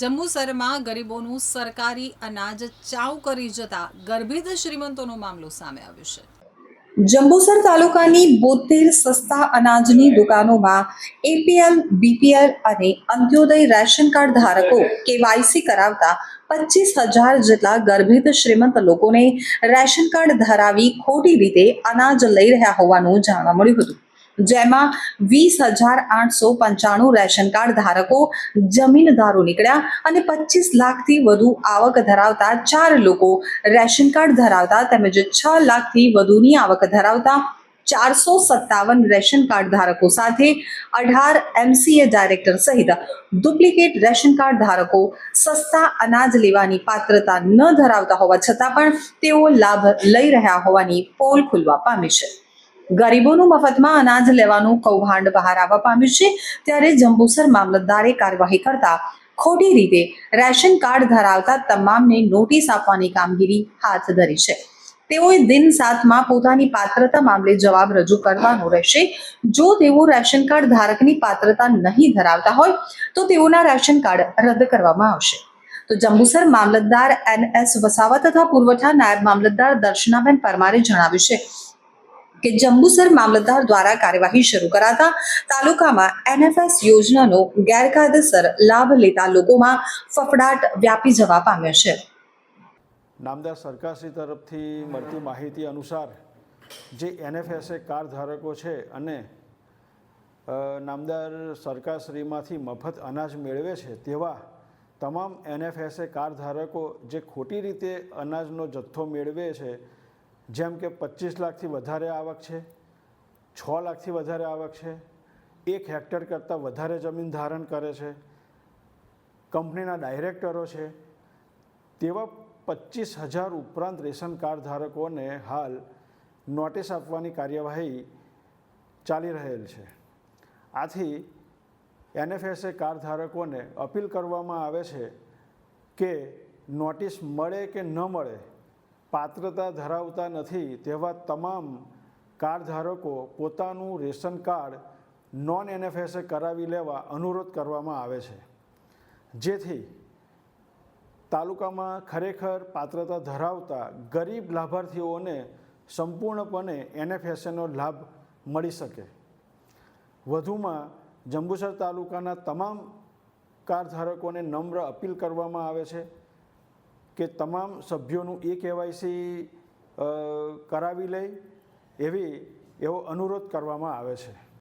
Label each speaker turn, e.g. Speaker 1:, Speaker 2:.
Speaker 1: જંબુસરમાં ગરીબોનું સરકારી અનાજ ચાઉ કરી જતા ગર્ભિત શ્રીમંતોનો મામલો સામે આવ્યો છે.
Speaker 2: જંબુસર તાલુકાની બોતેર સસ્તા અનાજની દુકાનોમાં એપીએલ, બીપીએલ અને અંત્યોદય રેશન કાર્ડ ધારકો કેવાયસી કરાવતા પચીસ હજાર જેટલા ગર્ભિત શ્રીમંત લોકોને રેશન કાર્ડ ધરાવી ખોટી રીતે અનાજ લઈ રહ્યા હોવાનું જાણવા મળ્યું હતું. જેમાં વીસ હજાર આઠસો પંચાણું રેશન કાર્ડ ધારકો જમીનદારો નીકળ્યા અને પચીસ લાખથી વધુ આવક ધરાવતા ચાર લોકો રેશન કાર્ડ ધરાવતા તેમજ છ લાખથી વધુની આવક ધરાવતા ચારસો સત્તાવન રેશન કાર્ડ ધારકો સાથે અઢાર એમસીએ ડાયરેક્ટર સહિત ડુપ્લિકેટ રેશન કાર્ડ ધારકો સસ્તા અનાજ લેવાની પાત્રતા ન ધરાવતા હોવા છતાં પણ તેઓ લાભ લઈ રહ્યા હોવાની પોલ ખુલવા પામી છે. ગરીબોનું મફતમાં અનાજ લેવાનું કૌભાંડ બહાર આવવા પામ્યું છે, ત્યારે જંબુસર મામલતદારે કાર્યવાહી કરતા ખોટી રીતે રેશન કાર્ડ ધરાવતા તમામને નોટિસ આપવાની કામગીરી હાથ ધરી છે. તેઓએ દિન સાતમાં પોતાની પાત્રતા મામલે જવાબ રજૂ કરવાનો રહેશે. જો તેઓ રેશન કાર્ડ ધારકની પાત્રતા નહીં ધરાવતા હોય, તો તેઓના રેશન કાર્ડ રદ કરવામાં આવશે. તો જંબુસર મામલતદાર એન એસ વસાવા તથા પુરવઠા નાયબ મામલતદાર દર્શનાબેન પરમારે જણાવ્યું છે કે જંબુસર મામલતદાર દ્વારા કાર્યવાહી શરૂ કરાતા તાલુકામાં એનએફએસ યોજનાનો ગેરકાયદેસર લાભ લેતા લોકોમાં ફફડાટ વ્યાપી જવા પામ્યો છે.
Speaker 3: નામદાર સરકારશ્રી તરફથી મળતી માહિતી અનુસાર જે એનએફએસએ કાર ધારકો છે અને નામદાર સરકારશ્રીમાંથી મફત અનાજ મેળવે છે તેવા તમામ એનએફએસએ કાર ધારકો જે ખોટી રીતે અનાજનો જથ્થો મેળવે છે જેમ કે પચીસ લાખથી વધારે આવક છે, છ લાખથી વધારે આવક છે, એક હેક્ટર કરતાં વધારે જમીન ધારણ કરે છે, કંપનીના ડાયરેક્ટરો છે, તેવા પચીસ હજાર ઉપરાંત રેશન કાર્ડ ધારકોને હાલ નોટિસ આપવાની કાર્યવાહી ચાલી રહેલ છે. આથી એનએફએસએ કાર્ડ ધારકોને અપીલ કરવામાં આવે છે કે નોટિસ મળે કે ન મળે પાત્રતા ધરાવતા નથી તેવા તમામ કાર્ડ ધારકો પોતાનું રેશન કાર્ડ નોન એનએફએસએ કરાવી લેવા અનુરોધ કરવામાં આવે છે. જેથી તાલુકામાં ખરેખર પાત્રતા ધરાવતા ગરીબ લાભાર્થીઓને સંપૂર્ણપણે એનએફએસએનો લાભ મળી શકે. વધુમાં જંબુસર તાલુકાના તમામ કાર ધારકોને નમ્ર અપીલ કરવામાં આવે છે. કે તમામ સભ્યોનું એ કેવાયસી કરાવી લે એવી એવો અનુરોધ કરવામાં આવે છે.